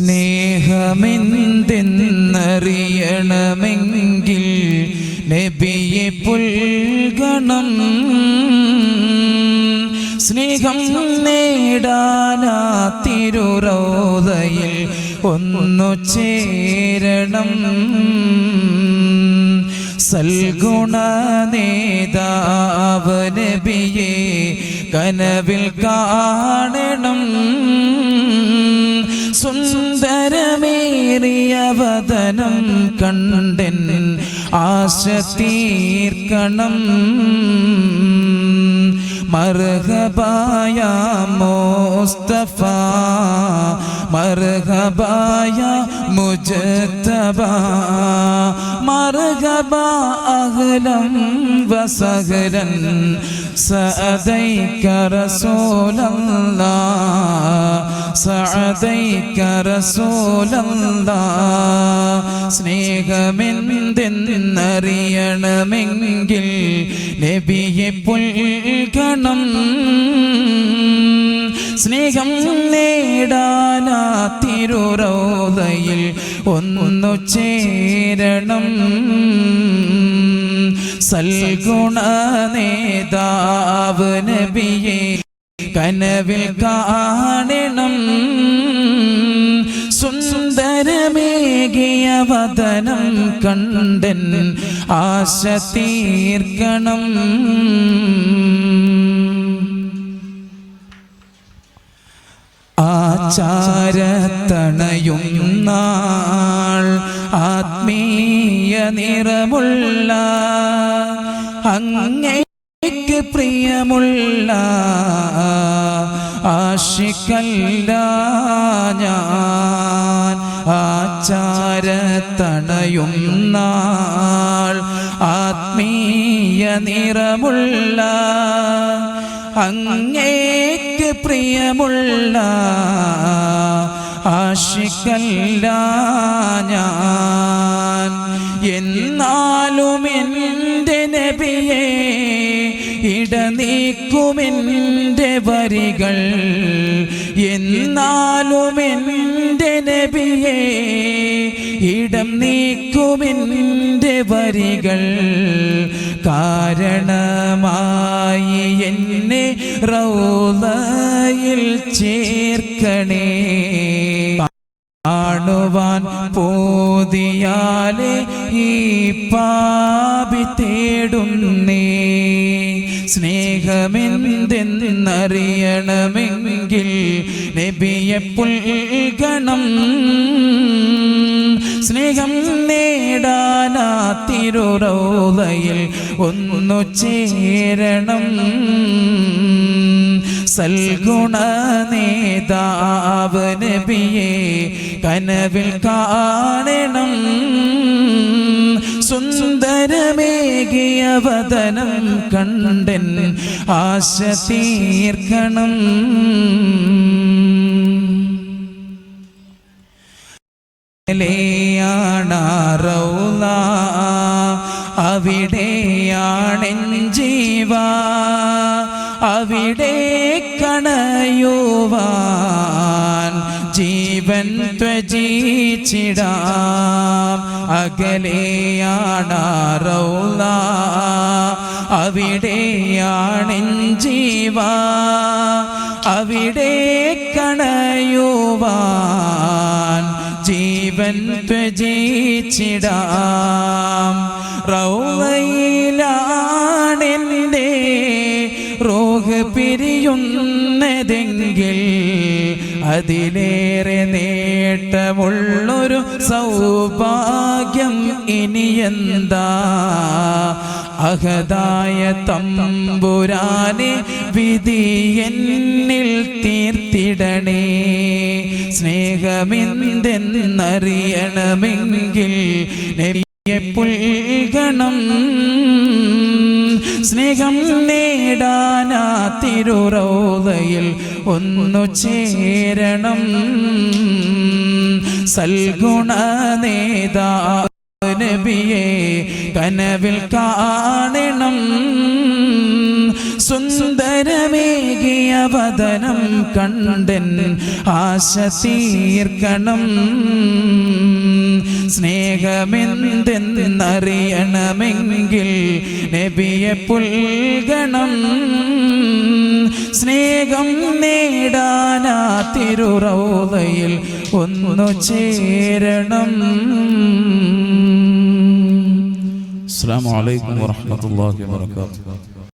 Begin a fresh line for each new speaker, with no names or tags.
സ്നേഹമെന്തെന്നറിയണമെങ്കിൽ നബിയെ പുൽഗണം. സ്നേഹം നേടാനാ തിരുറോതയിൽ ഒന്നു ചേരണം. സൽഗുണ നേതാവ് നബിയെ കനവിൽ കാണണം. സുന്ദരമേറിയ വദനം കണ്ടൻ ആശ തീർക്കണം മർഹബായ മുസ്തഫ മർഹബായ മുജത്തബ മർഹബ അഹ്ലം വസഹലൻ സഅദൈക റസൂലല്ലാ സഅദൈക റസൂലല്ലാ സ്നേഹമെന്തെന്നറിയണമെങ്കിൽ നബിയെ പുൽകണം സ്നേഹം നേടാനാ തിരുറോതയിൽ ഒന്നു ചേരണം. സൽഗുണ നേതാവ് നബിയെ കനവിൽ കാണണം. സുന്ദരമേകിയ വദനം കണ്ടൻ ആശ തീർക്കണം. ആചാരത്തണയും നാൾ ആത്മീയ നിറമുള്ള അങ്ങേക്ക് പ്രിയമുള്ള ആശിക്കല്ല ഞാൻ ആചാരത്തണയും നാൾ ആത്മീയ നിറമുള്ള അങ്ങേക്ക് പ്രിയമുള്ള ആശിക്കല്ല ഞാൻ. എന്നാലും എന്റെ നബിയെ ഇടനീക്കുമെന്റെ വരികൾ. എന്നാലും എന്റെ നബിയെ ഇടം നീക്കുമെന്റെ വരികൾ കാരണമായി എന്നെ റൗലയിൽ ചേർക്കണേ. കാണുവാൻ പോതിയാലെ ഈ പാപി തേടുന്നേ. സ്നേഹമെന്തെന്നറിയണമെങ്കിൽ നബിയെ പുൽഗണം സ്നേഹം നേടാനാ തിരുറോതയിൽ ഒന്നു ചേരണം. സൽഗുണ നേതാവ് നബിയെ കനവിൽ കാണണം. സുന്ദരമേകിയ വദനം കണ്ടൻ ആശ തീർക്കണം. ാണറൗല അവിടെയാണെൻ ജീവ. അവിടെ കണയുവാൻ ജീവൻ ത്വജീച്ചിടാം. അകലെയാണറൗല അവിടെയാണെൻ ജീവ. അവിടെ കണയുവാൻ ജീവൻ ത്വജീച്ചിടാം റൗവയിലാണെന്റെ റോഹ് പിരിയുന്നതെങ്കിൽ അതിലേറെ നേട്ടമുള്ളൊരു സൗഭാഗ്യം ഇനിയെന്താ? അഹദായ തമ്പുരാനെ വിധി എന്നിൽ തീർത്തിടണേ. സ്നേഹമെന്തെന്നറിയണമെങ്കിൽ പുൽഗണം സ്നേഹം നേടാനാ തിരുറോതയിൽ ഒന്നു ചേരണം. സൽഗുണ നേതാ നബിയെ കനവിൽ കാണണം. സുന്ദരമേകിയ നീലവദനം കണ്ടൻ ആശ തീർക്കണം. സ്നേഹമെന്തെന്നറിയണമെങ്കിൽ നബിയെ പുൽഗണം സ്നേഹം നേടാനാ തിരുറൗതയിൽ ഒന്നു ചേരണം. അസ്സാം വലൈക്കും വാഹമത്തല്ലാഹി വാത്തു